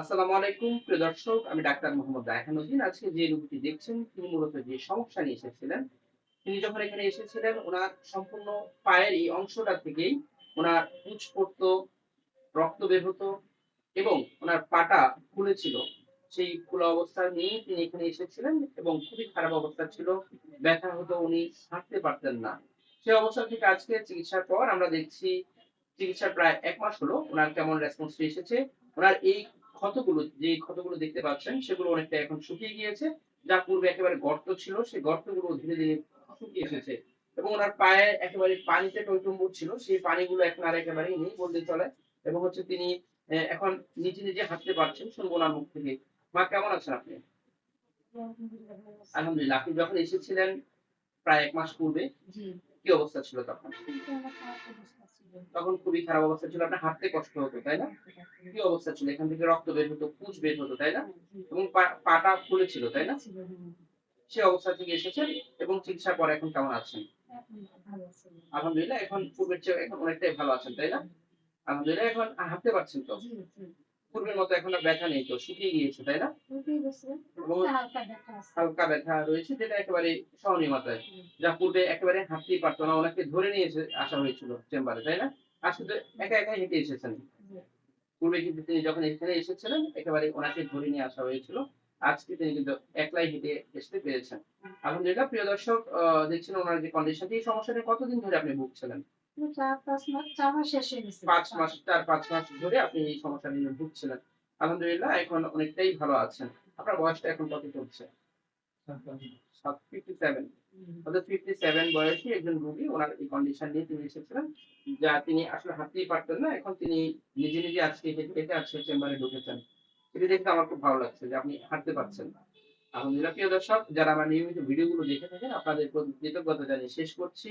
আসসালামু আলাইকুম, প্রিয় দর্শক, আমি ডাক্তার মোহাম্মদ রায়হানুদ্দিন আজকে যে রোগীটি দেখছেন, তিনি মূলত যে সমস্যা নিয়ে এসেছিলেন, তিনি যখন এখানে এসেছিলেন, ওনার সম্পূর্ণ পায়ের এই অংশটা থেকেই ওনার পুঁজ পড়তো, রক্ত বের হতো এবং ওনার পাটা ফুলেছিল সেই খোলা অবস্থা নিয়ে তিনি এখানে এসেছিলেন এবং খুবই খারাপ অবস্থা ছিল, ব্যথা হতো, উনি হাঁটতে পারতেন না। সেই অবস্থা থেকে আজকে চিকিৎসার পর আমরা দেখছি চিকিৎসার প্রায় এক মাস হলো, ওনার কেমন রেসপন্স এসেছে। ওনার এই ক্ষতগুলো যে ক্ষতগুলো দেখতে পাচ্ছেন সেগুলো অনেকটা এখন শুকিয়ে গিয়েছে। যা পূর্বে একেবারে গর্ত ছিল সেই গর্তগুলো ধীরে ধীরে শুকিয়ে এসেছে। এবং ওনার পায়ে একেবারে পানিতে টইটুম্বুর ছিল সেই পানিগুলো এখন আর একেবারেই নেই বলতে চলে। এবং হচ্ছে তিনি এখন নিজে নিজে হাঁটতে পারছেন শুনব ওনার মুখ থেকে। মা কেমন আছেন আপনি? আলহামদুলিল্লাহ আপনি যখন এসেছিলেন প্রায় এক মাস পূর্বে কি অবস্থা ছিল তখন? তখন খুবই খারাপ অবস্থা ছিল, আপনার হাঁটতে কষ্ট হতো, তাই না কি অবস্থা ছিল এখান থেকে রক্ত বের হতো পুঁজ বের হতো, তাই না এবং পাটা ফুলে ছিল, তাই না। সে অবস্থা থেকে এসেছেন এবং চিকিৎসা পরে এখন কেমন আছেন। আলহামদুলিল্লাহ, এখন পূর্বের চেয়ে এখন অনেকটাই ভালো আছেন, তাই না আলহামদুলিল্লাহ, এখন হাঁটতে পারছেন তো। পূর্বের মতো এখন ব্যথা নেই তো শুকিয়ে গিয়েছে তাই না? হালকা ব্যথা রয়েছে যেটা একেবারে সহনীয় মাত্রায়। যা পূর্বে একেবারে হাঁটতেই পারতো না ওনাকে ধরে নিয়ে এসে আসা হয়েছিল চেম্বারে তাই না? আজকে তো একা একা হেঁটে এসেছেন। পূর্বে কিন্তু তিনি যখন এখানে এসেছিলেন একেবারে ওনাকে ধরে নিয়ে আসা হয়েছিল। আজকে তিনি কিন্তু একলাই হেঁটে আসতে পেরেছেন। আলহামদুলিল্লাহ প্রিয় দর্শক দেখছেন ওনার যে কন্ডিশন এই সমস্যাটা কতদিন ধরে আপনি ভুগছিলেন? এখন অনেকটাই ভালো আপনার বয়সটা এখন রোগী, ওনার কন্ডিশন নিয়ে তিনি যা তিনি আসলে হাঁটতেই পারতেন না, এখন তিনি নিজে নিজে আজকে হেঁটে আজকে চেম্বারে ঢুকেছেন। সেটি দেখতে আমার খুব ভালো লাগছে যে আপনি হাঁটতে পারছেন আলহামদুলিল্লাহ, প্রিয় দর্শক, যারা আমার নিয়মিত ভিডিওগুলো দেখে থাকেন, আপনাদের কৃতজ্ঞতা জানিয়ে শেষ করছি।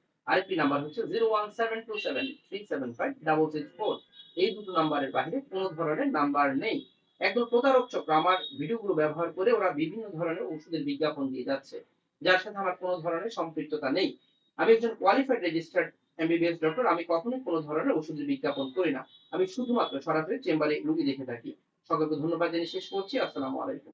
আরেকটি নাম্বার হচ্ছে zero one seven two seven three seven five double six four. এই দুটো নাম্বারের বাইরে কোনো ধরনের নাম্বার নেই। একদম প্রতারক চক্র আমার ভিডিওগুলো ব্যবহার করে ওরা বিভিন্ন ধরনের ওষুধের বিজ্ঞাপন দিয়ে যাচ্ছে। যার সাথে আমার কোনো ধরনের সম্পৃক্ততা নেই। আমি একজন কোয়ালিফাইড রেজিস্টার্ড এমবিবিএস ডক্টর আমি কখনোই কোনো ধরনের ওষুধের বিজ্ঞাপন করি না। আমি শুধুমাত্র সরাসরি চেম্বারে রুগী দেখে থাকি। সকলকে ধন্যবাদ জানিয়ে শেষ করছি। আসসালামু আলাইকুম।